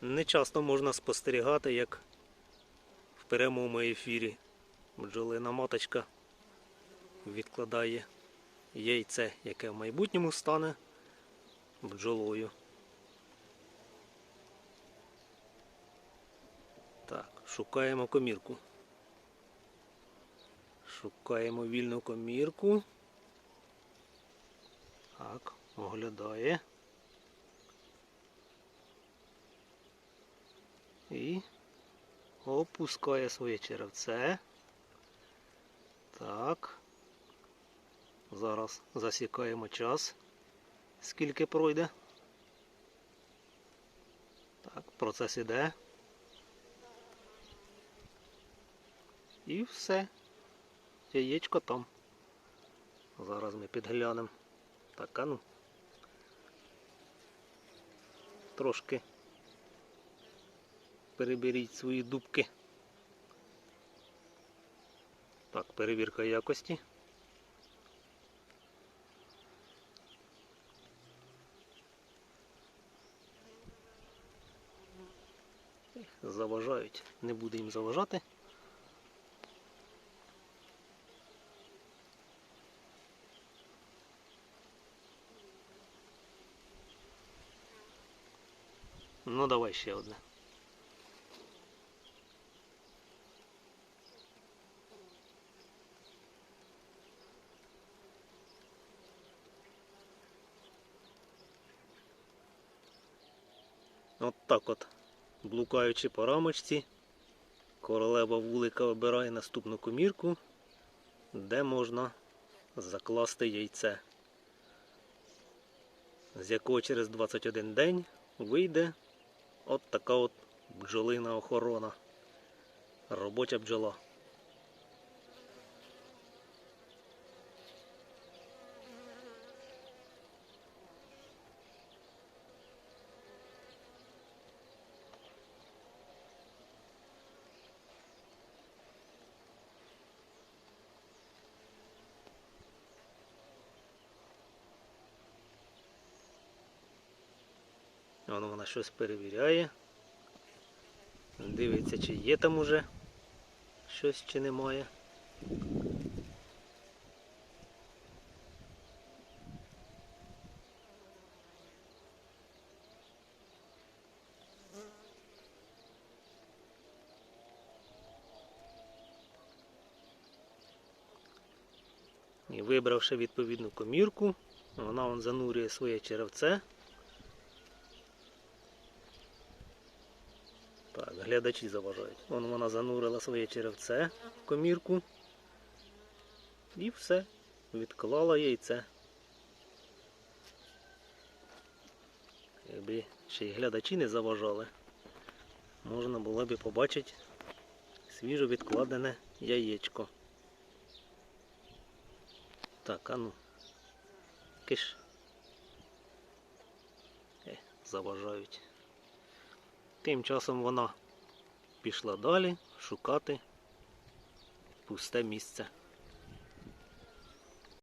Не часто можна спостерігати, як в прямому ефірі бджолина маточка відкладає яйце, яке в майбутньому стане бджолою. Так, шукаємо комірку. Шукаємо вільну комірку. Так, оглядає. І опускає своє черевце. Так. Зараз засікаємо час. Скільки пройде. Так, процес іде. І все. Яєчко там. Зараз ми підглянемо. Так, а ну. Трошки переберіть свої дубки. Так, перевірка якості. Заважають, не буде їм заважати. Ну давай ще одне. От так от, блукаючи по рамочці, королева вулика обирає наступну комірку, де можна закласти яйце, з якого через 21 день вийде от така от бджолина охорона. Робоча бджола. Воно вона щось перевіряє. Дивиться, чи є там уже щось чи немає. І вибравши відповідну комірку, вона он занурює своє черевце. Так, глядачі заважають. Вон вона занурила своє черевце в комірку. І все. Відклала яйце. Якби ще й глядачі не заважали, можна було б побачити свіжо відкладене яєчко. Так, а ну. Киш. Е, заважають. Тим часом вона пішла далі шукати пусте місце.